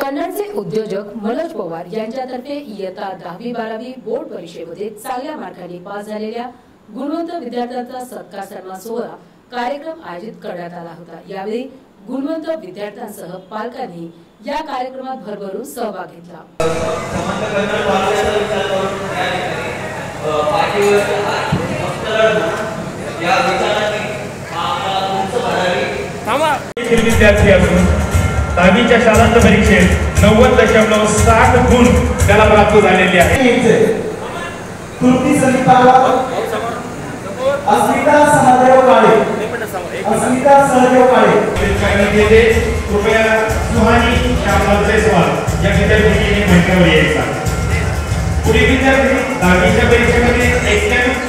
कन्नडचे उद्योजक मनोज पवार यांच्यातर्फे इयत्ता दहावी बारावी बोर्ड परीक्षेमध्ये चांगल्या मार्कांनी पास झालेल्या गुणवंत विद्यार्थ्यांचा सत्कार सन्मान सोहळा कार्यक्रम आयोजित करण्यात आला होता. यावेळी गुणवंत विद्यार्थ्यांसह पालकांनी या कार्यक्रमात भरभरून सहभाग घेतला. विद्यार्थी असून दहावीच्या शालांत परीक्षेत नव्वद दशमलव साठ गुण त्याला प्राप्त झालेले आहे कृती सलिताला अस्मिता सहदेव काळे. अस्मिता सहदेव काळे. करण्यात येते कृपया सुहानी श्यामलाल जयस्वाल या विद्यार्थिनीने मंचावर यायचा. पुढील विद्यार्थी दहावीच्या परीक्षेमध्ये एक्क्याण्णव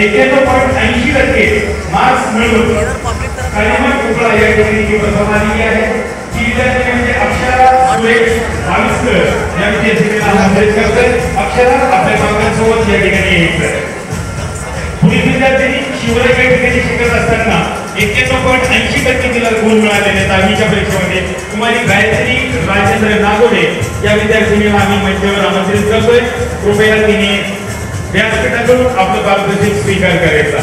एक्क्याण्णव पॉईंट ऐंशी टक्के मार्क्स मिळवून कालिमा कुपळा या ठिकाणी ही प्रथम आलेली आहे. ती विद्यार्थी म्हणजे अक्षरा सुरेश भाविस्कर या विद्यार्थिनीला आमंत्रित करते. अक्षरा आपल्या पालकांसोबत या ठिकाणी यायचं पुढील विद्यार्थ्यांनी शिवराय या ठिकाणी शिकत असताना एक्क्याण्णव पॉईंट ऐंशी टक्के तिला गुण मिळालेले दहावीच्या परीक्षेमध्ये कुमारी गायत्री राजेंद्र नागोडे या विद्यार्थिनीला आम्ही मंचावर आमंत्रित करतोय. कृपया तिने व्यासपीठाकडून आपलं पारदर्शक स्वीकार करायचा.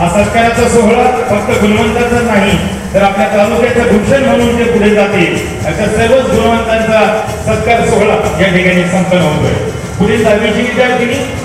हा सत्काराचा सोहळा फक्त गुणवंताचा नाही तर आपल्या तालुक्याचं भूषण म्हणून ते पुढे जातील अशा सर्वच गुणवंतांचा सत्कार सोहळा या ठिकाणी संपन्न होतोय. पुढील दहावीची विद्यार्थिनी